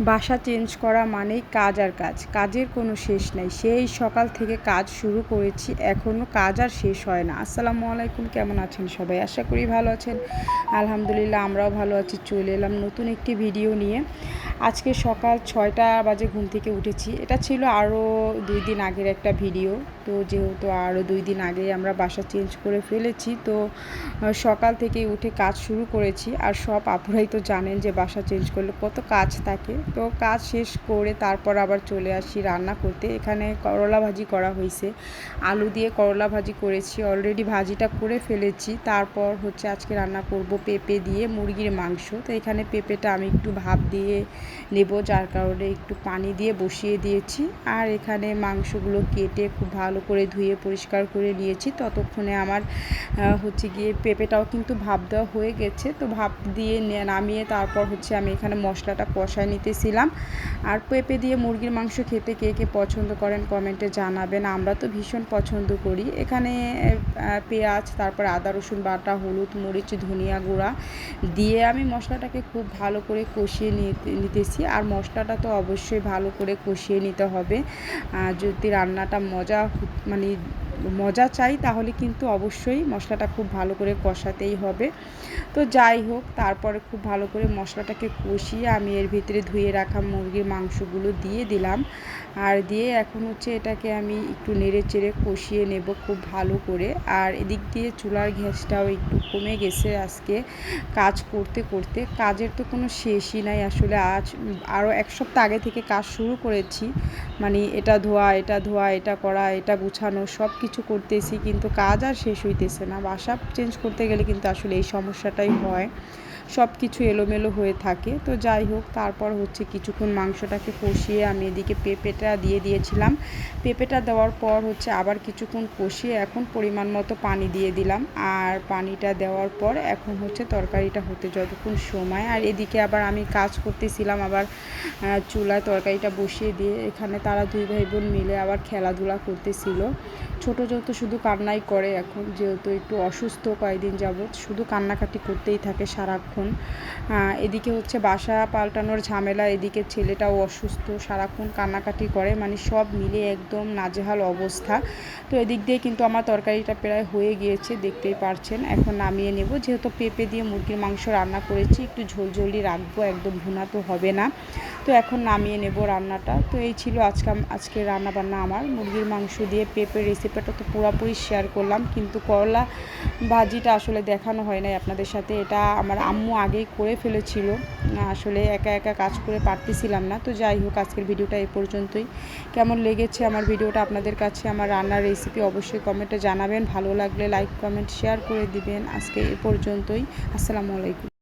বাসা চেঞ্জ করা মানেই কাজ আর কাজ। কাজের কোনো শেষ নাই। সেই সকাল থেকে কাজ শুরু করেছি। এখনও কাজ আর শেষ হয় না। আসসালামু আলাইকুম। কেমন আছেন সবাই? আশা করি ভালো আছেন। আলহামদুলিল্লাহ, আমরাও ভালো আছি। চলে এলাম নতুন একটি ভিডিও নিয়ে। আজকে সকাল ছয়টা বাজে ঘুম থেকে উঠেছি। এটা ছিল আরও দুই দিন আগের একটা ভিডিও। তো যেহেতু আরও দুই দিন আগে আমরা বাসা চেঞ্জ করে ফেলেছি, তো সকাল থেকে উঠে কাজ শুরু করেছি। আর সব আপুরাই তো জানেন যে বাসা চেঞ্জ করলে কত কাজ থাকে। তো কাজ শেষ করে তারপর আবার চলে আসি রান্না করতে। এখানে করলা ভাজি করা হয়েছে আলু দিয়ে করলা ভাজি করেছি। অলরেডি ভাজিটা করে ফেলেছি। তারপর হচ্ছে আজকে রান্না করব পেঁপে দিয়ে মুরগির মাংস। তো এখানে পেঁপেটা আমি একটু ভাপ দিয়ে নেব, যার কারণে একটু পানি দিয়ে বসিয়ে দিয়েছি। আর এখানে মাংসগুলো কেটে খুব ভালো করে ধুয়ে পরিষ্কার করে নিয়েছি। ততক্ষণে আমার হচ্ছে গিয়ে পেঁপেটাও কিন্তু ভাপ দেওয়া হয়ে গেছে। তো ভাপ দিয়ে নামিয়ে তারপর হচ্ছে আমি এখানে মশলাটা কষায় নিতেছিলাম। আর পেঁপে দিয়ে মুরগির মাংস খেতে কে কে পছন্দ করেন কমেন্টে জানাবেন। আমরা তো ভীষণ পছন্দ করি। এখানে পেঁয়াজ, তারপর আদা, রসুন বাটা, হলুদ, মরিচ, ধনিয়া গুঁড়া দিয়ে আমি মশলাটাকে খুব ভালো করে কষিয়ে নিতেছি আর মশলাটা তো অবশ্যই ভালো করে কষিয়ে নিতে হবে। যদি রান্নাটা মজা মানে মজা চাই, তাহলে কিন্তু অবশ্যই মশলাটা খুব ভালো করে কষাতেই হবে। তো যাই হোক, তারপরে খুব ভালো করে মশলাটাকে কষিয়ে আমি এর ভিতরে ধুয়ে রাখা মুরগির মাংসগুলো দিয়ে দিলাম। আর দিয়ে এখন হচ্ছে এটাকে আমি একটু নেড়ে চেড়ে কষিয়ে নেব খুব ভালো করে। আর এদিক দিয়ে চুলার গ্যাসটাও একটু কমে গেছে আজকে কাজ করতে করতে। কাজের তো কোনো শেষই নাই আসলে। আজ আরও এক সপ্তাহ আগে থেকে কাজ শুরু করেছি। মানে এটা ধোয়া এটা ধোয়া, এটা করা, এটা গুছানো সব কিছু করতেছি, কিন্তু কাজ আর শেষ হইতেছে না। বাসা চেঞ্জ করতে গেলে কিন্তু আসলে এই সমস্যাটাই হয়। সব কিছু এলোমেলো হয়ে থাকে। তো যাই হোক, তারপর হচ্ছে কিছুক্ষণ মাংসটাকে কষিয়ে আমি এদিকে পেঁপেটা দিয়ে দিয়েছিলাম। পেঁপেটা দেওয়ার পর হচ্ছে আবার কিছুক্ষণ কষিয়ে এখন পরিমাণ মতো পানি দিয়ে দিলাম। আর পানিটা দেওয়ার পর এখন হচ্ছে তরকারিটা হতে যতক্ষণ সময়। আর এদিকে আবার আমি কাজ করতেছিলাম আবার চুলায় তরকারিটা বসিয়ে দিয়ে এখানে তারা দুই ভাই বোন মিলে আবার খেলাধুলা করতেছিল। ছোটো যত শুধু কান্নাই করে এখন, যেহেতু একটু অসুস্থ কয়েকদিন যাবৎ, শুধু কান্নাকাটি করতেই থাকে সারাক্ষণ। এদিকে হচ্ছে বাসা পাল্টানোর ঝামেলা, এদিকে ছেলেটাও অসুস্থ, সারাক্ষণ কান্নাকাটি করে মানে সব মিলে একদম নাজেহাল অবস্থা। তো এদিক দিয়ে কিন্তু আমার তরকারিটা প্রায় হয়ে গিয়েছে, দেখতেই পারছেন। এখন নামিয়ে নেব, যেহেতু পেঁপে দিয়ে মুরগির মাংস রান্না করেছি, একটু ঝোলঝোলি রাখব, একদম ভুনা তো হবে না। তো এখন নামিয়ে নেব রান্নাটা। তো এই ছিল আজকে আজকে রান্না বান্না আমার। মুরগির মাংস দিয়ে পেঁপে রেসিপিটা তো পুরোপুরি শেয়ার করলাম। কিন্তু করলা ভাজিটা আসলে দেখানো হয় নাই আপনাদের সাথে। এটা আমার আম্মু আগেই করে ফেলেছিল। আসলে একা একা কাজ করে পারতেছিলাম না। তো যাই হোক, আজকের ভিডিওটা এই পর্যন্তই। কেমন লেগেছে আমার ভিডিওটা আপনাদের কাছে? আমার রান্নার রেসিপি অবশ্যই কমেন্টে জানাবেন। ভালো লাগলে লাইক কমেন্ট শেয়ার করে দিবেন। আজকে এ পর্যন্তই। আসসালামু আলাইকুম।